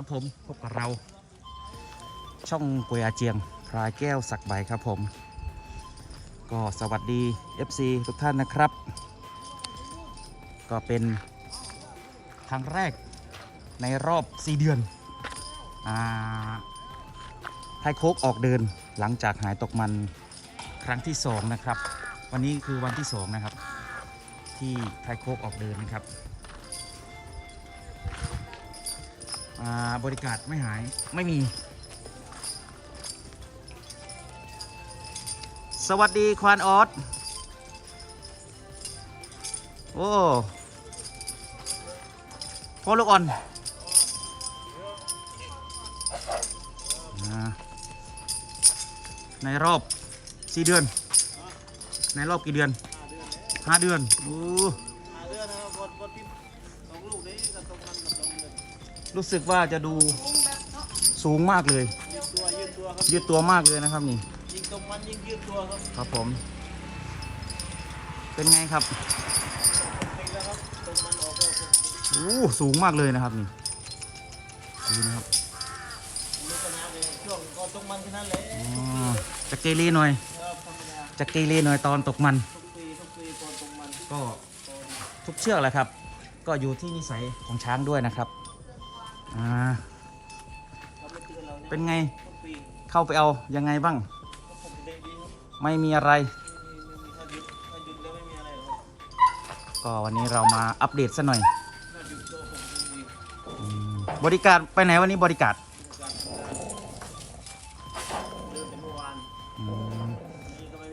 ครับผมพบกับเรา ช่องกวยอาเจียงพรายแก้วสักใบครับผม ก็สวัสดี FC ทุกท่านนะครับ ก็เป็นครั้งแรกในรอบ 4 เดือนอ่าไทยโคกออกเดินหลังจากหายตกมันครั้งที่ 2 นะครับ วันนี้คือวันที่ 2 นะครับ ที่ไทยโคกออกเดินนะครับ บริการไม่หายไม่มี สวัสดีควานออสโอ้พ่อลูกอ่อนอในรอบสี่เดือน ในรอบกี่เดือนห้าเดือนโอ้ รู้สึกว่าจะดูสูงมากเลยยืดตัวมากเลยนะครับนี่ยิงตรงมันยิงยืดตัวครับครับผม เป็นไงครับโอ้สูงมากเลยนะครับนี่ดูนะครับมีปัญหาเลยช่วงก่อนตรงมันแค่นั้นแหละอ๋อจะเกเรหน่อยครับธรรมดาจะเกเรหน่อยตอนตกมัน ก็ทุกเชือกแหละครับ ก็อยู่ที่นิสัยของช้างด้วยนะครับ เป็นไงเข้าไปเอายังไงบ้าง ไม่มีอะไร ก็วันนี้เรามาอัปเดตซะหน่อยบริการไปไหนวันนี้บริการ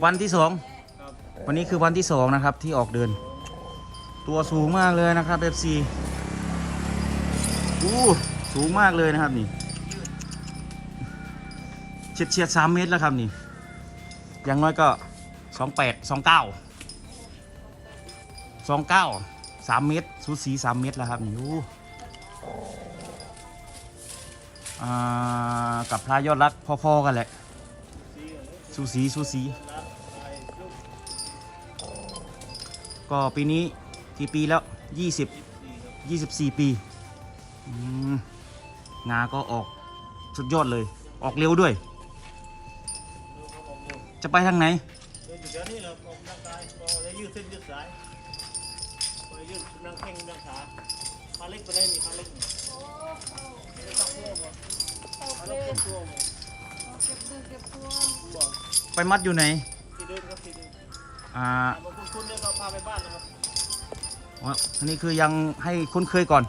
วันที่สองวันนี้คือวันที่สองนะครับที่ออกเดิน ตัวสูงมากเลยนะครับเอฟซีอู้ สูงมากเลยนะครับนี่เฉียดเฉียดสามเมตรแล้วครับนี่อย่างน้อยก็สองแปดสองเก้าสองเก้าสามเมตรสูสีสามเมตรแล้วครับนี่อู้อ่กับพระยอดรักพอๆกันแหละซูสีสูสี ก็ปีนี้กี่ปีแล้วยี่สิบสี่ครับ24ปี อืม งาก็ออกสุดยอดเลย ออกเร็วด้วยดูเขาบอกเร็วจะไปทางไหนเดินอยู่แถวนี้เราออกกำลังกายพอแล้วยืดเส้นยืดสายพอยืดนั่งแข้งนั่งขาขาเล็กไปได้นี่ขาเล็กนี่ไม่ได้ตั้งตัวบ่ขาเล็กเต็มตัวบ่เก็บดูเก็บตัวบ่ไปมัดอยู่ไหนที่เดินครับที่เดินอ่าบางคนคุณเนี่ยก็พาไปบ้านนะครับอ๋ออันนี้คือยังให้คุ้นเคยก่อน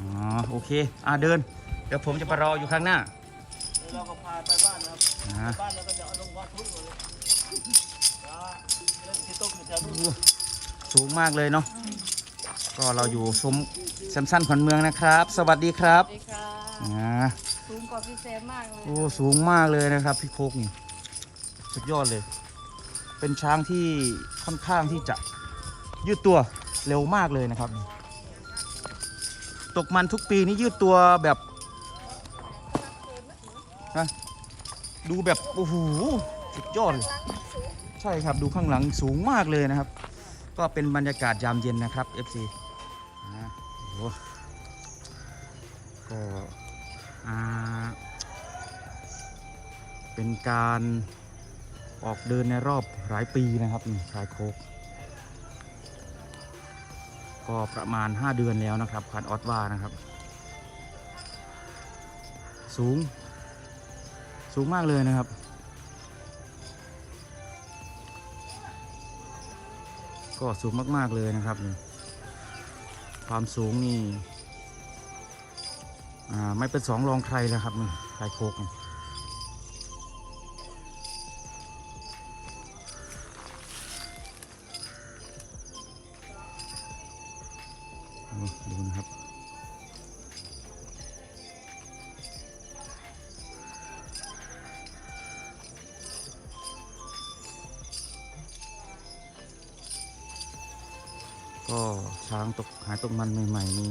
อ๋อ โอเค อ่าเดินเดี๋ยวผมจะไปรออยู่ข้างหน้าแล้วเราก็พาไปบ้านนะครับอ่าไปบ้านแล้วก็จะเอาลงวัดทุกคนเลยจ้าเล่นที่โต๊ะอยู่แถวนู้นอู้สูงมากเลยเนาะก็เราอยู่ซุ้มแซมสันขวัญเมืองนะครับ สวัสดีครับสวัสดีค่ะอ่าสูงกว่าพี่แซมมากเลยโอ้สูงมากเลยนะครับพี่โคกนี่สุดยอดเลย เป็นช้างที่ค่อนข้างที่จะยืดตัวเร็วมากเลยนะครับ ตกมันทุกปีนี่ยืดตัวแบบ ดูแบบโอ้โหสุดยอดเลยใช่ครับดูข้างหลังสูงมากเลยนะครับ ก็เป็นบรรยากาศยามเย็นนะครับ FC อ่าโอ้โหก็อ่าเป็นการออกเดินในรอบหลายปีนะครับนี่ชายโคกก็ประมาณ 5 เดือนแล้วนะครับคานออสว่านะครับ สูง สูงมากเลยนะครับ ก็สูงมากๆเลยนะครับ ความสูงนี่อ่าไม่เป็นสองรองใครแล้วครับชายโคกดูนะครับ ก็ช้างตกหายตกมันใหม่ๆนี่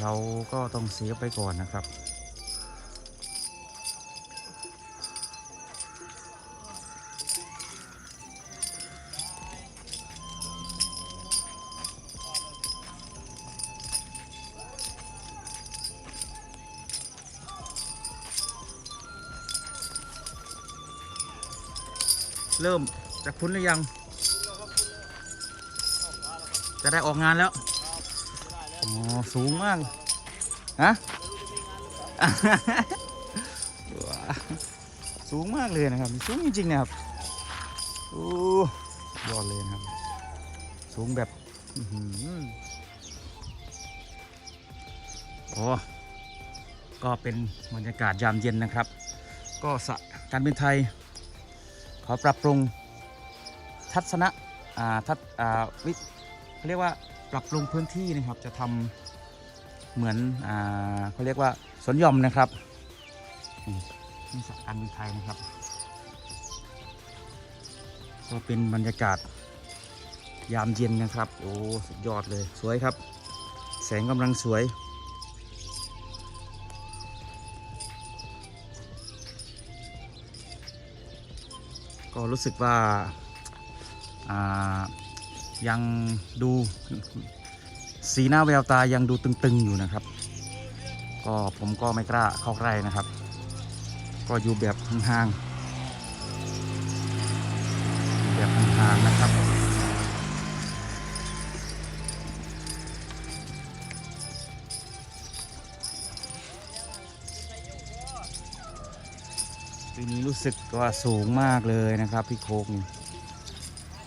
เราก็ต้องเสียไปก่อนนะครับ เริ่มจะคุ้นหรือยัง จะได้ออกงานแล้วอ๋อสูงมากฮะสูงมากเลยนะครับ สูงจริงๆนะครับโอ้ยอดเลยนะครับ สูงแบบอ๋อหือโอ้ก็เป็นบรรยากาศยามเย็นนะครับ ก็สะการบินไทย ขอปรับปรุงทัศนะอ่าทัศอ่าวิเขาเรียกว่าปรับปรุงพื้นที่นะครับ จะทำเหมือนอ่าเขาเรียกว่าสวนหย่อมนะครับนี่สะการบินไทยนะครับ ก็เป็นบรรยากาศยามเย็นนะครับ โอ้สุดยอดเลยสวยครับ แสงกำลังสวย ก็รู้สึกว่าายังดูสีหน้าแววตายังดูตึงๆอยู่นะครับ ก็ผมก็ไม่กล้าเข้าใกล้นะครับ ก็อยู่แบบห่างๆแบบห่างๆนะครับ ปีนี้รู้สึกว่าสูงมากเลยนะครับ พี่โคกนี่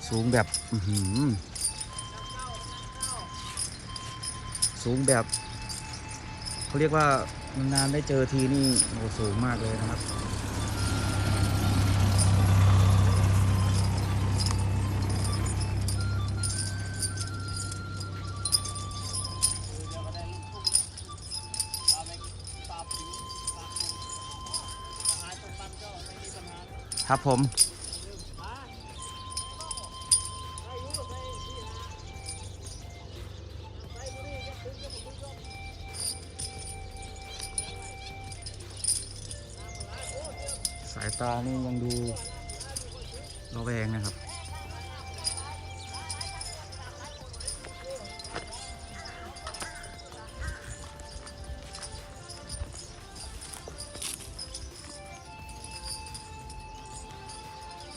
สูงแบบสูงแบบเขาเรียกว่านานได้เจอทีนี่โอ้สูงมากเลยนะครับ ครับผม สายตานี่ยังดู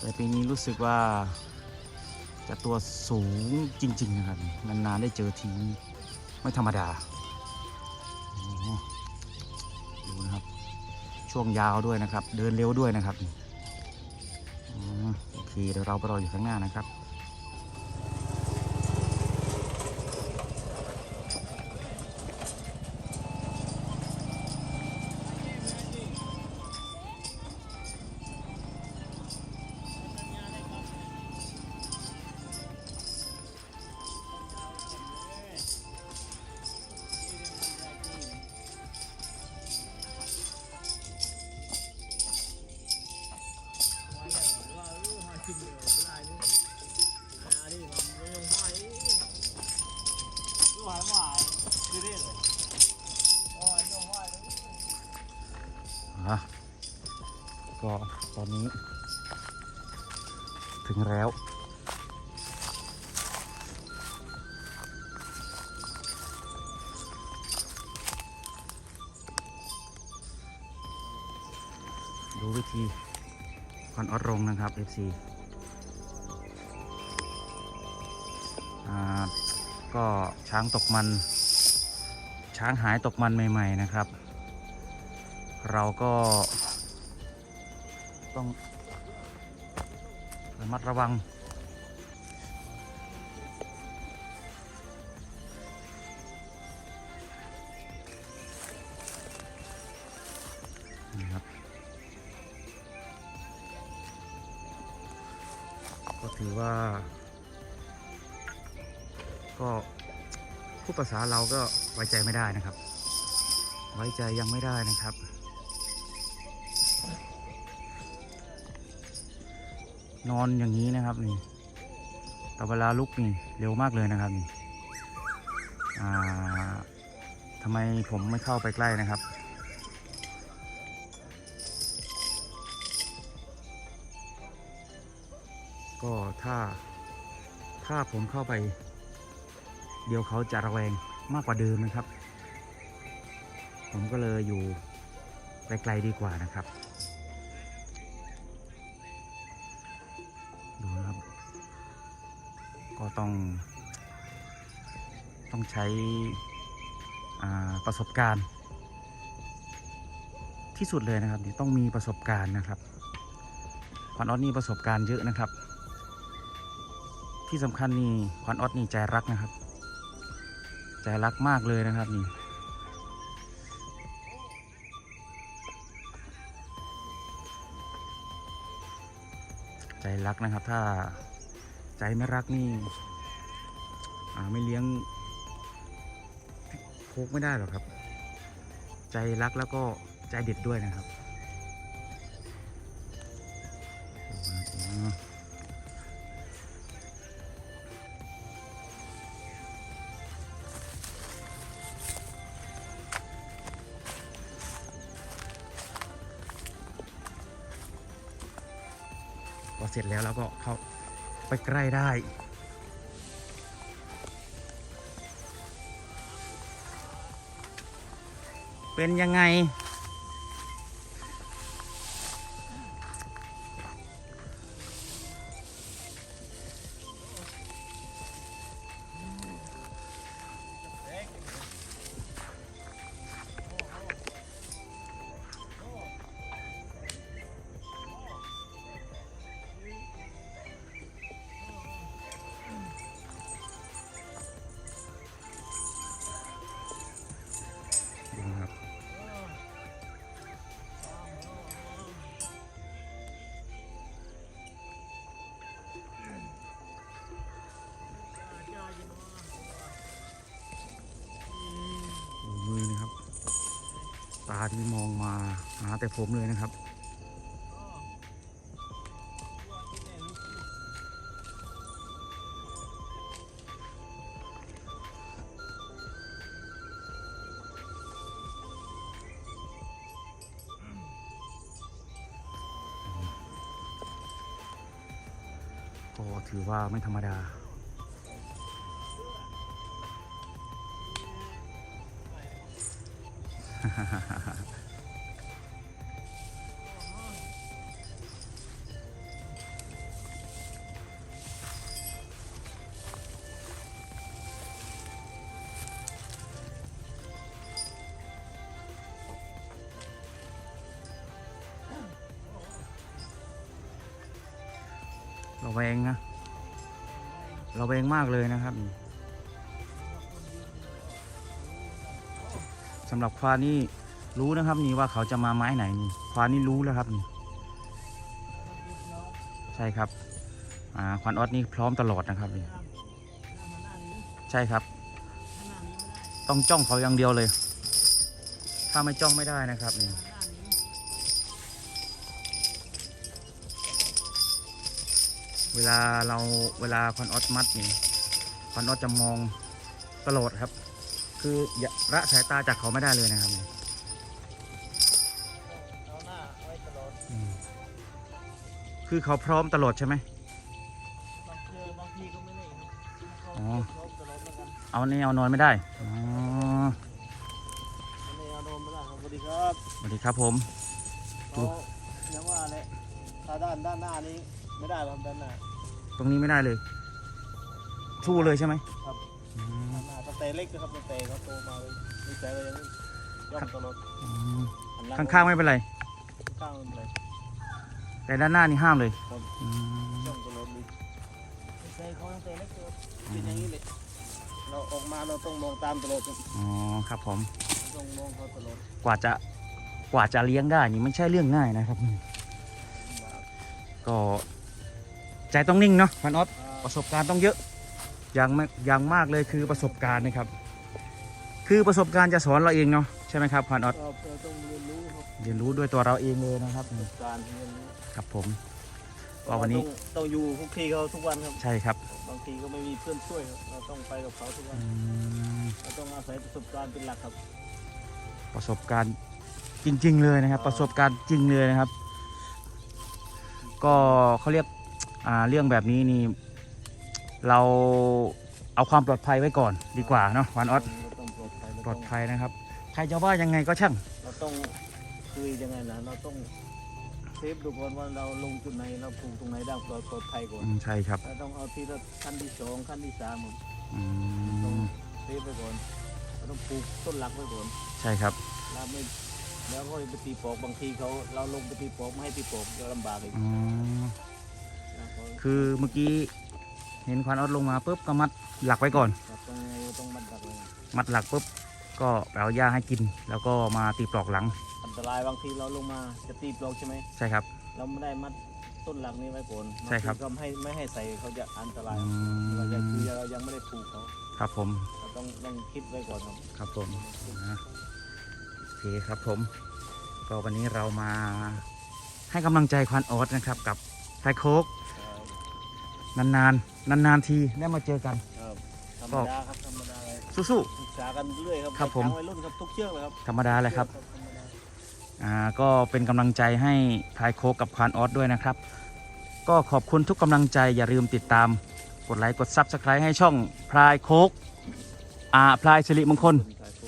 แต่ปีนี้รู้สึกว่าจะตัวสูงจริง ๆ นะครับ นาน ๆ ได้เจอที ไม่ธรรมดาดูนะครับ ช่วงยาวด้วยนะครับ เดินเร็วด้วยนะครับ โอเค เดี๋ยวเราไปรออยู่ข้างหน้านะครับ วิธีคอนออดรงนะครับ FC ก็ช้างตกมัน ช้างหายตกมันใหม่ ๆนะครับ เราก็ต้องระมัดระวัง ก็ถือว่า ก็ผู้ภาษาเราก็ไว้ใจไม่ได้นะครับ ไว้ใจยังไม่ได้นะครับ นอนอย่างนี้นะครับนี่แต่เวลาลุกนี่เร็วมากเลยนะครับนี่ทำไมผมไม่เข้าไปใกล้นะครับ ก็ถ้าถ้าผมเข้าไป เดี๋ยวเขาจะระแวงมากกว่าเดิมนะครับ ผมก็เลยอยู่ไกลๆดีกว่านะครับ ดูครับ ก็ต้อง ต้องใช้ประสบการณ์ ที่สุดเลยนะครับต้องมีประสบการณ์นะครับควันออสนี่ประสบการณ์เยอะนะครับ ที่สำคัญนี่ควันออสนี่ใจรักนะครับ ใจรักมากเลยนะครับนี่ใจรักนะครับ ถ้าใจไม่รักนี่ไม่เลี้ยงโคกไม่ได้หรอกครับ ใจรักแล้วก็ใจเด็ดด้วยนะครับ เสร็จแล้วเราก็เข้าไปใกล้ได้ เป็นยังไงาที่มองมาหาแต่ผมเลยนะครับ ก็ถือว่าไม่ธรรมดา ราแวงนะเราแวงมากเลยนะครับ สำหรับควานนี่รู้นะครับนี่ว่าเขาจะมาไม้ไหนนี่ควานนี่รู้แล้วครับนี่ใช่ครับอ่าควานออสนี่พร้อมตลอดนะครับนี่ใช่ครับ ต้องจ้องเขาอย่างเดียวเลย ถ้าไม่จ้องไม่ได้นะครับนี่เวลาเราเวลาคอนออสมัดนี่คอนออสจะมองตลอดครับ คืออย่าละสายตาจากเขาไม่ได้เลยนะครับเอาหน้าไว้ตลอดอืมคือเขาพร้อมตลอดใช่ไหม บางทีบางทีก็ไม่ได้ครับเขาอ๋อ เขาตลอดเหมือนกันเอาแนวนอนไม่ได้อ๋ออันนี้เอาโดนไม่ได้ครับสวัสดีครับสวัสดีครับผมเขายังว่าเลยถ้าด้านด้านหน้านี้ไม่ได้หรอกด้านหน้าตรงนี้ไม่ได้เลย สู้เลยใช่ไหมครับ อืมด้านหน้าตั้งแต่เล็กนะครับตั้งแต่เขาโตมาเลยนิสัยก็ยังย่อมตลอดอืมหันหลัข้างๆไม่เป็นไรข้างๆเลยแต่ด้านหน้านี่ห้ามเลยครับอืมย่อมตลอดเลยนิสัยเขาตั้งแต่เล็กตัวเป็นอย่างนี้เลยเราออกมาเราต้องมองตามตลอดครับอ๋อครับผมต้องมองเขาตลอดกว่าจะกว่าจะเลี้ยงได้นี่ไม่ใช่เรื่องง่ายนะครับ ก็ใจต้องนิ่งเนาะพันออสประสบการณ์ต้องเยอะ อย่างมากอย่างมากเลยคือประสบการณ์นะครับ คือประสบการณ์จะสอนเราเองเนาะใช่ไหมครับพันออสเราต้องเรียนรู้ครับเรียนรู้ด้วยตัวเราเองเลยนะครับประสบการณ์เรียนรู้ครับผมก็วันนี้ต้องต้องอยู่คุกคีเขาทุกวันครับใช่ครับ บางทีก็ไม่มีเพื่อนช่วยครับเราต้องไปกับเขาทุกวัอืนมเราต้องอาศัยประสบการณ์เป็นหลักครับ ประสบการณ์จริง ๆ เลยนะครับ ประสบการณ์จริงเลยนะครับ ก็เขาเรียกอ่าเรื่องแบบนี้นี่ เราเอาความปลอดภัยไว้ก่อนดีกว่าเนาะวันออสเราต้องปลอดภัยเราปลต้อองดภัยนะครับ ใครจะว่ายังไงก็ช่าง เราต้องคือยังไงนะเราต้องเซฟดูก่อนว่าเราลงจุดไหนเราปลูกตรงไหนได้ปลอดปลอดภัยก่อนอืมใช่ครับเราต้องเอาทีละขั้นที่สองขั้นที่สามผมอืต้องมเซฟไปก่อนเราต้องปลูกต้นหลักไว้ก่อนใช่ครับเราไม่แล้วก็ไปตีปอกบางทีเขาเราลงไปตีปอกไม่ให้ตีปอกจะลำบากอีกอืมนะเพราะคือเมื่อกี้ เห็นควันออดลงมาปุ๊บก็มัดหลักไว้ก่อนครับต้องไงต้องมัดดักเลยมัดหลักปุ๊บก็ไปเอาหญ้าให้กิน แล้วก็มาตีปลอกหลังอันตรายบางทีเราลงมาจะตีปลอกใช่ไหมใช่ครับ เราไม่ได้มัดต้นหลักนี้ไว้ก่อนใช่ครับางทีก็ไม่ให้ไม่ให้ใส่เขาจะอันตรายอืเรายังคือมเรายังไม่ได้ปลูกเขาครับผมเราต้องต้องคิดไว้ก่อนครับครับผมนะโอเคครับผม ก็วันนี้เรามาให้กำลังใจควันออดนะครับ กับไทยโคก นานๆ นานๆทีได้มาเจอกัน ครับธรรมดาครับธรรมดาเลยสู้ศึกษากันเรื่อยครับครับผมทางวัยรุ่นครับทุกเชือกเลยครับๆธรรมดาเลยครับ ธรรมดา อ่าก็เป็นกำลังใจให้พลายโคกกับควานออสด้วยนะครับ ก็ขอบคุณทุกกำลังใจอย่าลืมติดตาม กดไลค์กดซับสไครต์ให้ช่องพลายโคกอ่าพลายสิริมงคล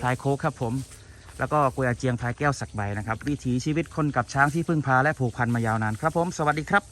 พลายโคกครับผม แล้วก็กุยอาเจียงพลายแก้วสักใบนะครับ วิถีชีวิตคนกับช้างที่พึ่งพาและผูกพันมายาวนานครับผม สวัสดีครับ